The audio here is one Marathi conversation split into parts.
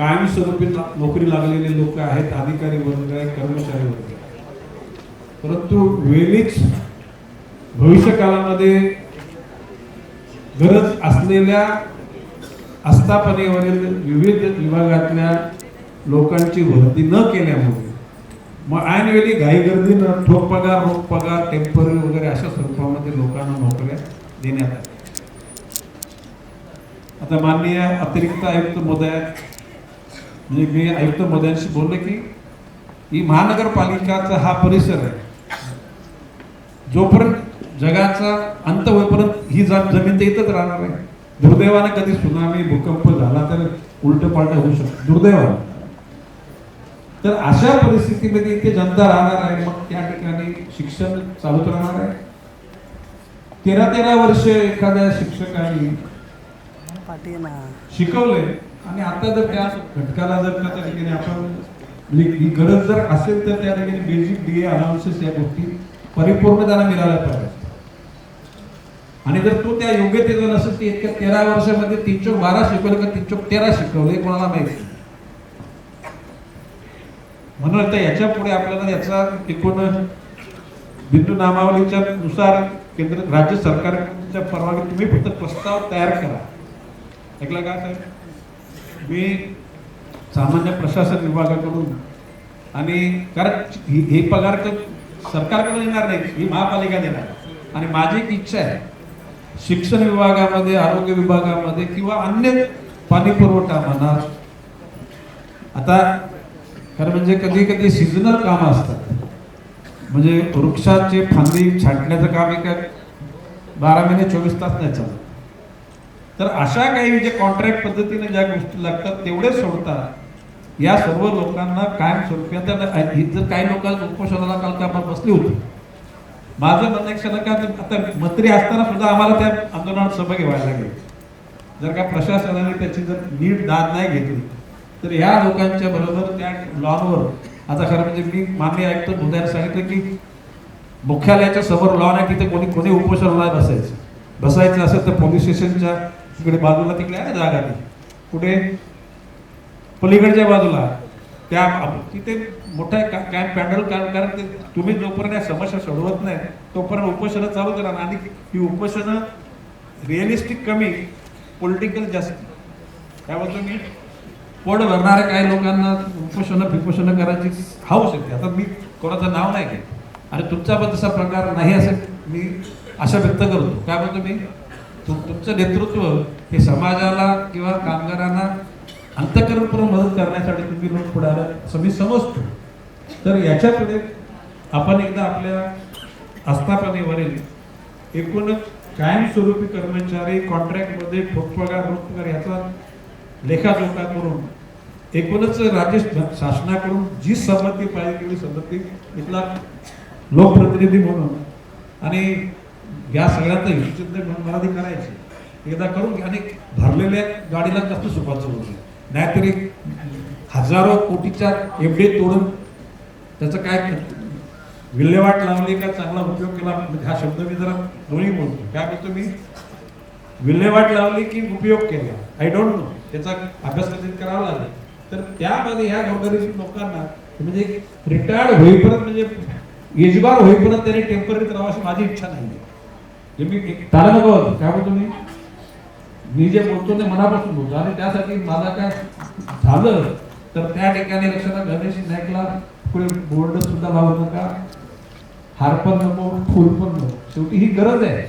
कायमस्वरूपी ला- नोकरी लागलेले लोक आहेत अधिकारी वर्ग आहे कर्मचारी वर्ग आहे. परंतु वेळीच भविष्यकाळामध्ये गरज असलेल्या आस्थापनेवरील विविध विभागातल्या लोकांची भरती न केल्यामुळे मग ऐनवेळी घाईगर्दीनं ठोक पगार रोख पगार टेंपररी वगैरे अशा स्वरूपामध्ये लोकांना नोकऱ्या देण्यात आल्या आता माननीय अतिरिक्त आयुक्त महोदय म्हणजे मी आयुक्त महोदयांशी बोलले की ही महानगरपालिकाचा हा परिसर आहे. जोपर्यंत जगाचा अंत होईपर्यंत ही जमीन तर इथंच राहणार आहे. दुर्दैवानं कधी सुनामी भूकंप झाला तर उलट पालट होऊ शकतो दुर्दैवानं. तर अशा परिस्थितीमध्ये इथे जनता राहणार आहे. मग त्या ठिकाणी शिक्षण चालूच राहणार आहे. तेरा तेरा वर्ष एखाद्या शिक्षकाने शिकवले आणि आता जर त्या घटकाला जर त्या ठिकाणी आपण ही गरज जर असेल तर त्या ठिकाणी बेसिक डी अनाउन्सेस या गोष्टी परिपूर्ण त्यांना मिळाल्या पाहिजे आणि जर तो त्या योग्यतेचा नसेल ते इतक्या तेरा वर्षामध्ये तीनशे बारा शिकवलं का तीनशे तेरा शिकवलं हे कोणाला माहिती नाही. म्हणून आता याच्यापुढे आपल्याला याचा एकूण बिंदू नामावलीच्या नुसार केंद्र राज्य सरकारच्या परवानगी तुम्ही फक्त प्रस्ताव तयार करा. ऐकला का साहेब? मी सामान्य प्रशासन विभागाकडून आणि कारण ही- हे पगार तर सरकारकडे येणार नाही ही महापालिका देणार. आणि माझी एक इच्छा आहे शिक्षण विभागामध्ये आरोग्य विभागामध्ये किंवा अन्य पाणी पुरवठा म्हणा. आता खरं म्हणजे कधी कधी सिजनल कामं असतात. म्हणजे वृक्षाचे फांदी छाटण्याचं काम एका बारा महिने चोवीस तास नाही चालत. तर अशा काही जे कॉन्ट्रॅक्ट पद्धतीने ज्या गोष्टी लागतात तेवढे सोडतात. या सर्व लोकांना कायमस्वरूपी आता जर काही लोकांना उपोषणाला काल का आपण बसली होती. माझं म्हणणं क्षण का आता मंत्री असताना सुद्धा आम्हाला त्या आंदोलनात सहभागी व्हायला लागेल. जर का प्रशासनाने त्याची जर नीट दाद नाही घेतली तर या लोकांच्या बरोबर त्या लॉनवर आता खरं म्हणजे मी मान्य आयुक्त मुद्द्याने सांगितलं की मुख्यालयाच्या समोर लॉन आहे तिथे कोणी कोणी उपोषणाला बसायचं. बसायचं असेल तर पोलीस स्टेशनच्या तिकडे बाजूला तिकडे आहे ना जागा ती. कुठे? पलीकडच्या बाजूला. त्या तिथे मोठा कॅम्प काय पॅनल कारण ते तुम्ही जोपर्यंत या समस्या सोडवत नाही तोपर्यंत उपोषणं चालू करा आणि ही उपोषणं रिअलिस्टिक कमी पॉलिटिकल जास्त. त्याबद्दल मी पोट भरणाऱ्या काही लोकांना उपोषणं फिपोषणं करायची हाऊस येते आता मी कोणाचं नाव नाही घेत. आणि तुमचा पण तसा प्रकार नाही असं मी आशा व्यक्त करतो. काय म्हणतो मी तुम- तुमचं नेतृत्व हे समाजाला किंवा कामगारांना अंतकरणपूर्वक मदत करण्यासाठी तुम्ही लोक पुढे आला असं मी समजतो. तर याच्या आपण एकदा आपल्या आस्थापनेवरील एकूण कायमस्वरूपी कर्मचारी कॉन्ट्रॅक्टमध्ये ठोकपगार रोखपगार याचा लेखाजोखा करून एकूणच राज्य शासनाकडून जी संमती पाहिजे तेवढी संमती इथला लोकप्रतिनिधी म्हणून आणि या सगळ्यांचा म्हणून मला ती करायची. एकदा करून घ्या. आणि भरलेल्या गाडीला जास्त सुपाचं होतं? नाहीतरी हजारो कोटीच्या एफडी तोडून त्याचं काय विल्हेवाट लावली का चांगला उपयोग केला? हा शब्द मी जरा दोन्ही बोलतो. काय बोलतो मी विल्हेवाट लावली की उपयोग केला? आय डोंट नो त्याचा अभ्यास कधी करावा लागेल तर त्यामध्ये ह्या गरगरीब लोकांना म्हणजे रिटायर्ड होईपर्यंत म्हणजे एजबार होईपर्यंत त्यांनी टेंपररी करावं अशी माझी इच्छा नाही हे मी त्याला नको काय बोलतो मी? मी जे बोलतो ते मनापासून बोलतो. आणि त्यासाठी मला काय झालं तर त्या ठिकाणी लक्षात गणेश नाईकला पुढे बोर्ड सुद्धा लावू नका. हार पण नको फुल पण नको. शेवटी ही गरज आहे.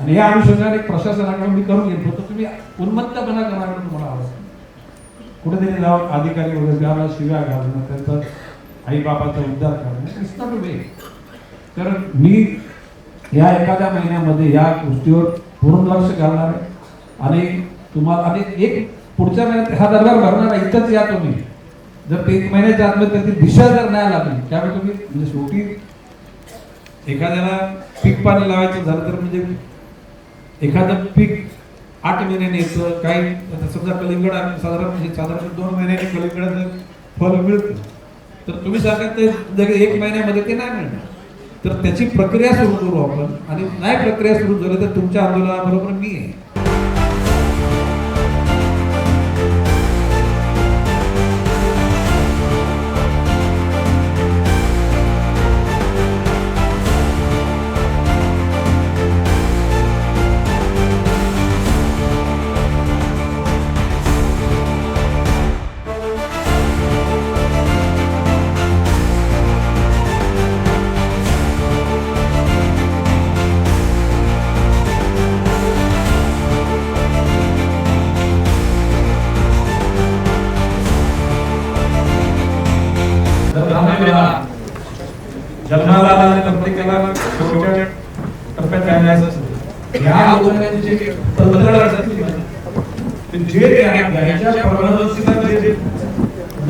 आणि या अनुषंगाने प्रशासनाकडून मी करून घेतो तर तुम्ही उन्मत्तपणा करण्याकडे तुम्हाला आवडत. कुठेतरी जाऊन अधिकारी वगैरे त्याला शिव्या घालणं त्यांचा आई बापाचा उद्धार करणं. इट्स नॉट वे कारण मी या एखाद्या महिन्यामध्ये या गोष्टीवर पूर्ण लक्ष घालणार आहे. आणि तुम्हाला आणि एक पुढच्या महिन्यात हा दरबार भरणार आहे इथंच या तुम्ही. जर ते एक महिन्याच्या आतमध्ये त्याची दिशा जर नाही लागली त्यामुळे तुम्ही म्हणजे शेवटी एखाद्याला पीक पाणी लावायचं झालं तर म्हणजे एखादं पीक आठ महिन्याने येतं काही समजा कलिंगड आहे, साधारण म्हणजे साधारण दोन महिन्याने कलिंगडाचं फळ मिळतं. तर तुम्ही सांगा ते एक महिन्यामध्ये ते नाही मिळणार. तर त्याची प्रक्रिया सुरू करू आपण. आणि नाही प्रक्रिया सुरू झाली तर तुमच्या आंदोलनाबरोबर मी आहे.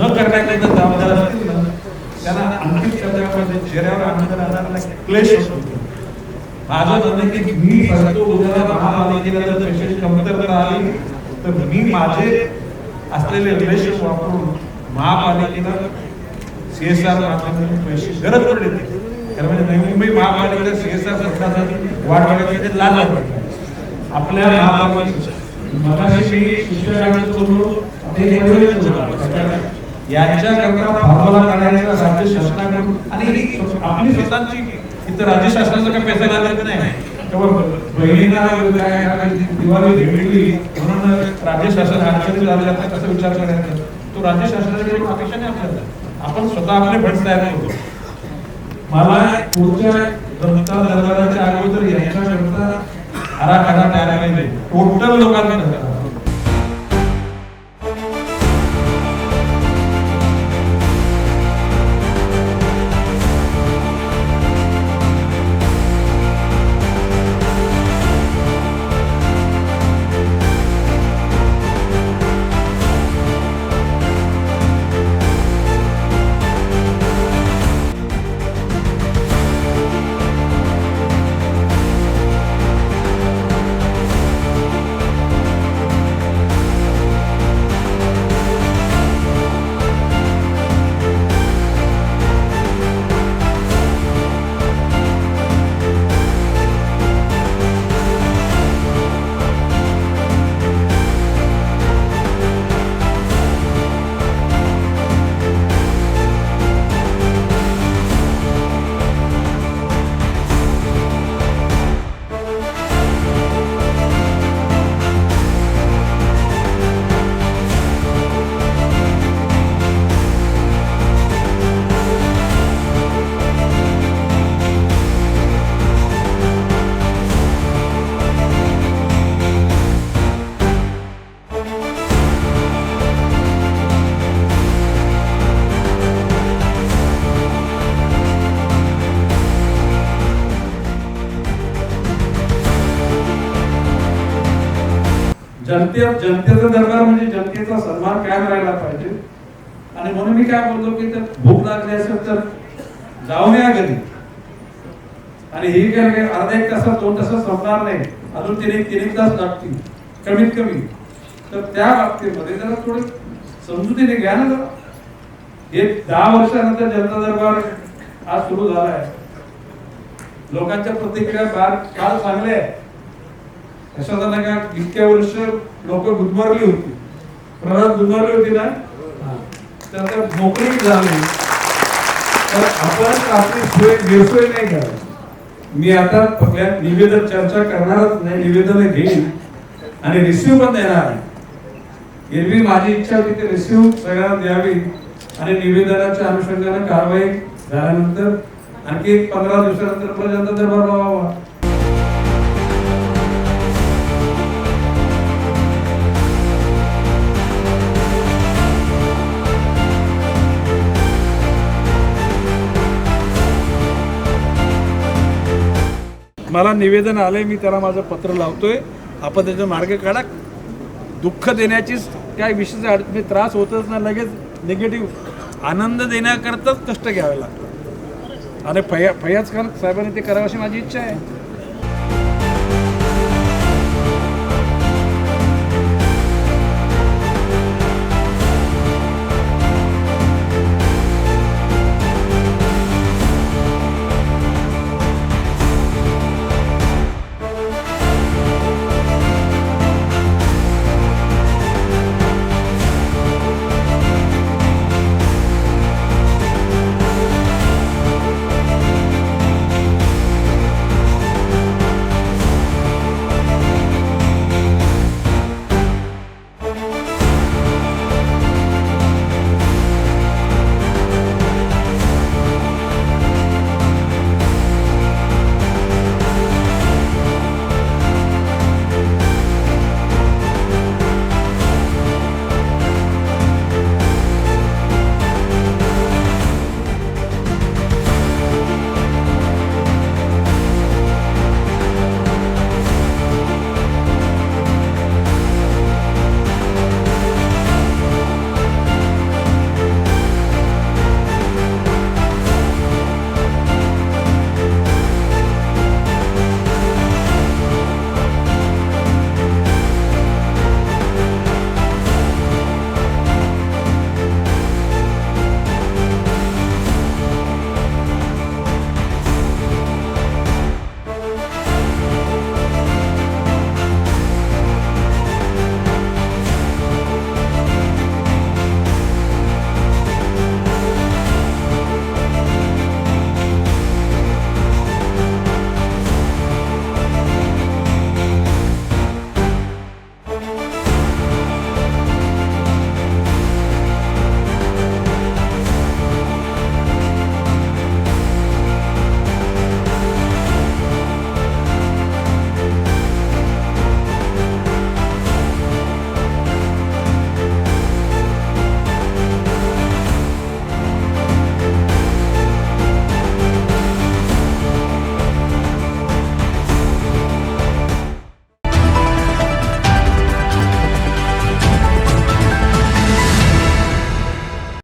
न करण्याकरिता जबाबदार असतील ना त्यांना अंतिम शब्दामध्ये चेहऱ्यावर आनंद राहणार क्लेश होतो. माझं म्हणणं की मी सांगतो उद्या महापालिकेला जर पैशाची कमतरता आली तर मी माझे असलेले रिलेशन वापरून महापालिकेला सी एस आर माध्यमातून पैसे गरज पडली कारण म्हणजे नवी मुंबई महापालिकेला सीएसआर फंडासाठी वाढ वाढवण्याचे लाल आपल्या महापालिका मगाशी मी शिक्षकांचं बोललो ते यांच्याकरता फॉर्म्युला काढायचा राज्य शासनाकडून. आणि आपली स्वतःची इथं राज्य शासनाचा काही पैसा नाही. तेव्हा बहिणींना दिवाळी भेटली. म्हणून राज्य शासन अडचणी झाल्या कसा विचार करायचा? तो राज्य शासनाकडे अपेक्षा नाही आपल्याला. आपण स्वतः आपले भट तयार करतो. मला पुढच्या जनता दरबाराच्या अगोदर यांच्याकरता आराखडा तयार पाहिजे टोटल लोकांना जनते जनतेचा दरबार म्हणजे जनतेचा सन्मान कायम राहायला पाहिजे. आणि म्हणून मी काय बोलतो की तर भूक लागली असेल तर जाऊन या घरी. आणि ही काय अर्धा एक तासात दोन तासात संपणार नाही. अजून तिने एक तीन एक तास लागतील. कमीत कमी. तर त्या बाबतीमध्ये जरा थोडं समजुतीने घ्या ना जरा. हे दहा वर्षानंतर जनता दरबार आज सुरू झाला आहे. लोकांच्या प्रतिक्रिया फार काल चांगल्या आहे झालं का इतक्या वर्ष लोक गुदमरली होती. प्रणात गुदमरली होती ना? तर आता मोकळी झाली. तर आपण आपली सोय गैरसोय नाही करायची. मी आता फक्त निवेदन चर्चा करणारच नाही निवेदन घेईन आणि रिसिव्ह पण देणार आहे. एरवी माझी इच्छा होती की रिसिव्ह सगळ्यांना द्यावी आणि निवेदनाच्या अनुषंगाने कारवाई झाल्यानंतर आणखी एक पंधरा दिवसानंतर परत जनता दरबार लावावा. मला निवेदन आलंय मी त्याला माझं पत्र लावतोय. आपण त्याचा मार्ग काढा. दुःख देण्याचीच काय विशेष अड- त्रास होतच ना लगेच निगेटिव्ह आनंद देण्याकरताच कष्ट घ्यावे लागतात. आणि फया फयाज खान साहेबांनी ते करावं अशी माझी इच्छा आहे.